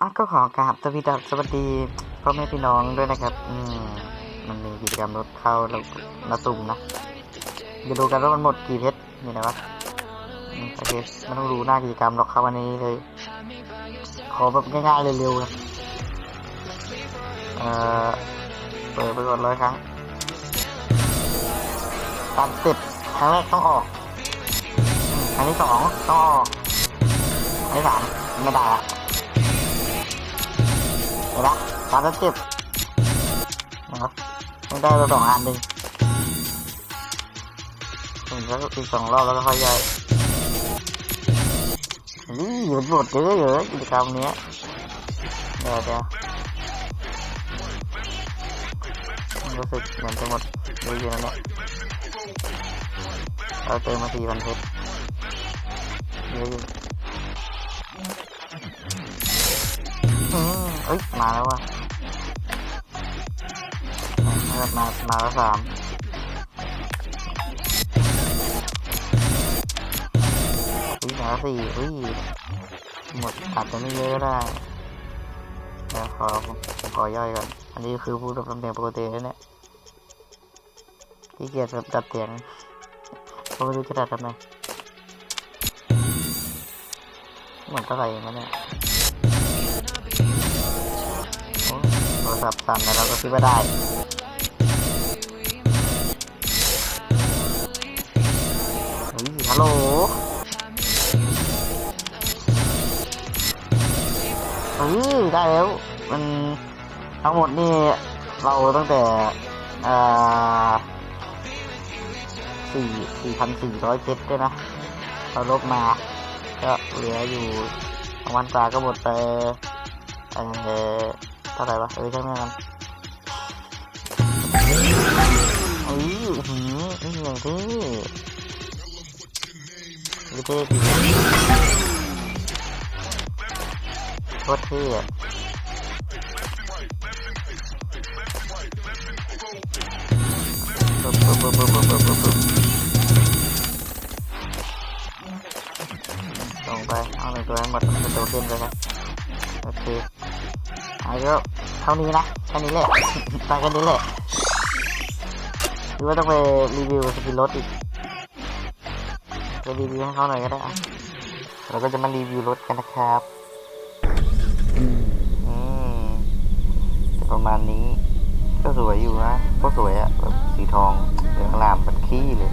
อะก็ขอกราบสวัสดีสวัสดีพ่อแม่พี่น้องด้วยนะครับ อืมมันมีกิจกรรมรถเข้าแล้วนาตุ่มนะจะดูกันว่ามันหมดกี่เพชรนี่นะวะโอเคไม่ต้องรู้หน้ากิจกรรมหรอกเข้าวันนี้เลย ขอแบบง่ายๆเร็วๆนะเอ่อเปิดไปก่อนร้อยครั้งตามสเต็ปครั้งแรกต้องออกครั้งที่สองต้องออกครั้งที่สามไม่ได้ละ เห็นปะสามสิบเจ็ดนะครับไม่ได้มาสองอันหนึ่งถึงแล้วก็อีกสองรอบแล้วก็ค่อยย่อยนี่มันบทเยอะเยอะๆกิจกรรมนี้เดี๋ยวเดี๋ยวรู้สึกเหมือนจะหมดเยอะอยู่แล้วเนี่ยเราเติมมาสี่พันเพชรเยอะอยู่ เอ้ยมาแล้วว่ะมามาแล้วสามอุ้ยมาแล้วสี่อุ้ยหมดอาจจะไม่เยอะก็ได้เดี๋ยวขอผมขอย่อยก่อนอันนี้คือพูดตำแหน่งปกติแล้วเนี่ยขี้เกียจแบบดัดเสียงก็ไม่รู้จะดัดทำไมเหมือนเท่าไหร่เองวะเนี่ย โทรศัพท์สั่นแล้วเราก็คิดว่าได้ฮัลโหลเฮ้ยได้แล้ว มันทั้งหมดนี่เราตั้งแต่อ่าสี่สี่พันสี่ร้อยเพชรด้วยนะเราลบมา ก็เหลืออยู่วัลตาก็หมดไปเออ เท่าไหร่วะเออใช่ไหมมันเอ้ยหืมนี่อย่างที่นี่เท่ดีโคตรเท่อะปึ๊บปึ๊บปึ๊บปึ๊บปึ๊บปึ๊บปึ๊บลงไปเอาหนึ่งตัวให้หมดเป็นตัวขึ้นไปนะโอเค เอาเยอะเท่านี้นะแค่นี้แหละไปแค่นี้แหละหรือว่าต้องไปรีวิวสกินรถอีกไปรีวิวให้เขาหน่อยก็ได้เราก็จะมารีวิวรถกันนะครับอืมประมาณนี้ก็สวยอยู่นะก็สวยอะแบบสีทองเหลืองลามเป็นขี้เลย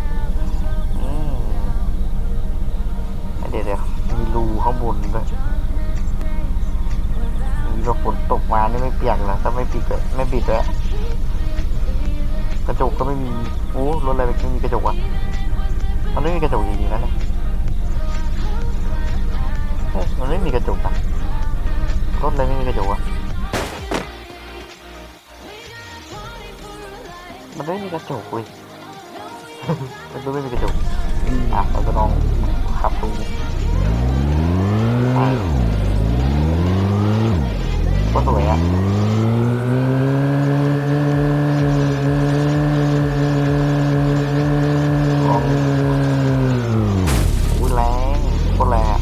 มานี่ไม่เปียกเหรอถ้าไม่ปิดเลยไม่ปิดเลยกระจกก็ไม่มีโอ้รถอะไรไม่มีกระจกวะมันไม่มีกระจกจริงๆนะเนี่ยมันไม่มีกระจกนะรถอะไรไม่มีกระจกวะมันไม่มีกระจกเว้ยมันไม่มีกระจกอะเราจะลองขับดูอะ ก็สวยอะลองอุ้ยแรงโคตรแรงอะ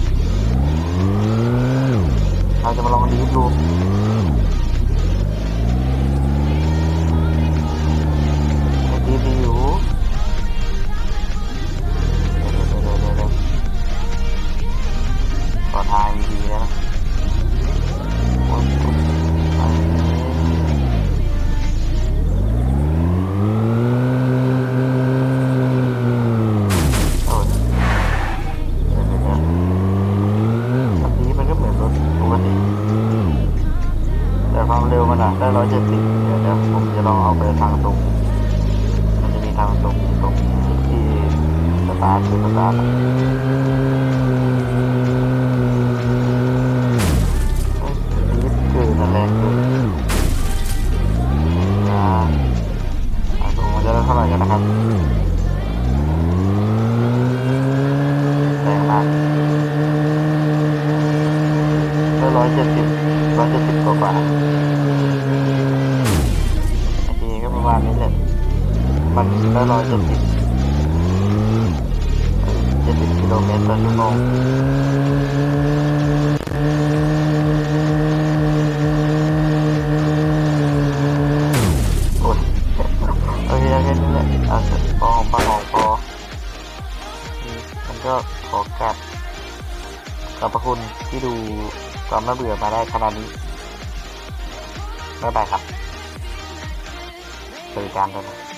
เราจะมาลองดีฟดูดี เร็วมันอะได้ร้อยเจ็ดสิบเดี๋ยวเดี๋ยวผมจะลองเอาไปทางตรง มันจะมีทางตรงตรงที่สตาร์ทคือสตาร์ทอะเฮ้ยนี่คือนั่นแรงเกินนะอะดูมันจะได้เท่าไหร่กันนะครับแรงมากได้ร้อยเจ็ดสิบ ก็จะสิบกว่าโอเคก็ประมาณนี้แหละมันก็ร้อยเจ็ดสิบเจ็ดสิบกิโลเมตรต่อชั่วโมงโอเคแค่นี้แหละอะพอพอพอมันก็ ขอบพระคุณที่ดูความน่าเบื่อมาได้ขนาดนี้บ๊ายบายครับบริการด้วยนะไปแล้ว